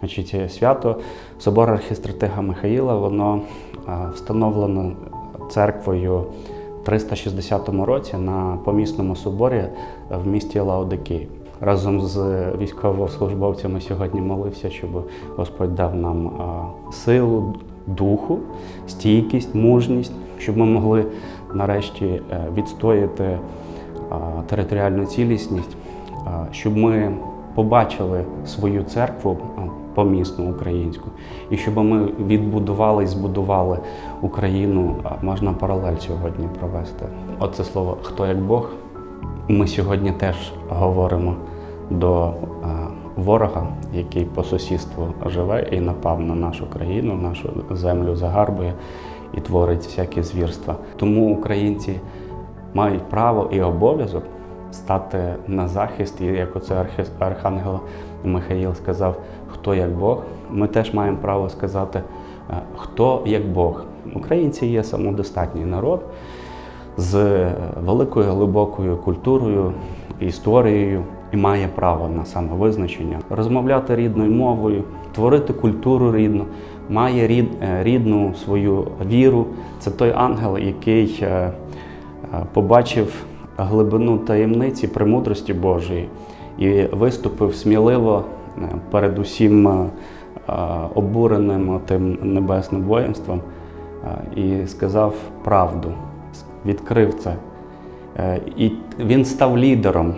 Значить, свято Собор архістратига Михаїла, воно е, встановлено церквою в 360 році на помісному соборі в місті Лаодикії. Разом з військовослужбовцями сьогодні молився, щоб Господь дав нам е, силу духу, стійкість, мужність, щоб ми могли нарешті е, відстояти територіальну цілісність, щоб ми побачили свою церкву помісну українську, і щоб ми відбудували і збудували Україну, можна паралель сьогодні провести. Оце слово хто як Бог. Ми сьогодні теж говоримо до ворога, який по сусідству живе і напав на нашу країну, нашу землю загарбує і творить всякі звірства. Тому українці мають право і обов'язок стати на захист, і як оце архангел Михаїл сказав, хто як Бог, ми теж маємо право сказати, е, хто як Бог. Українці є самодостатній народ з великою глибокою культурою, історією і має право на самовизначення, розмовляти рідною мовою, творити культуру рідну, має рід, е, рідну свою віру. Це той ангел, який е, побачив глибину таємниці премудрості Божої і виступив сміливо е, перед усім е, обуреним тим небесним воїнством е, і сказав правду, відкрив це. І він став лідером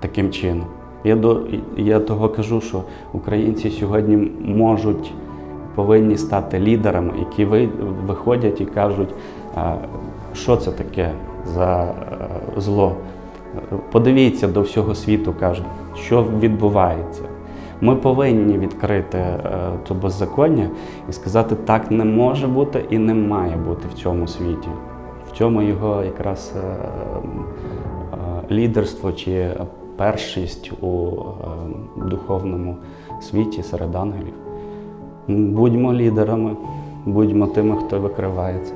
таким чином. Я, до, я того кажу, що українці сьогодні можуть, повинні стати лідерами, які виходять і кажуть, що це таке за е, зло. Подивіться до всього світу, кажуть, що відбувається. Ми повинні відкрити е, це беззаконня і сказати, так не може бути і не має бути в цьому світі. В цьому його якраз е, лідерство чи першість у духовному світі серед ангелів. Будьмо лідерами, будьмо тими, хто викривається.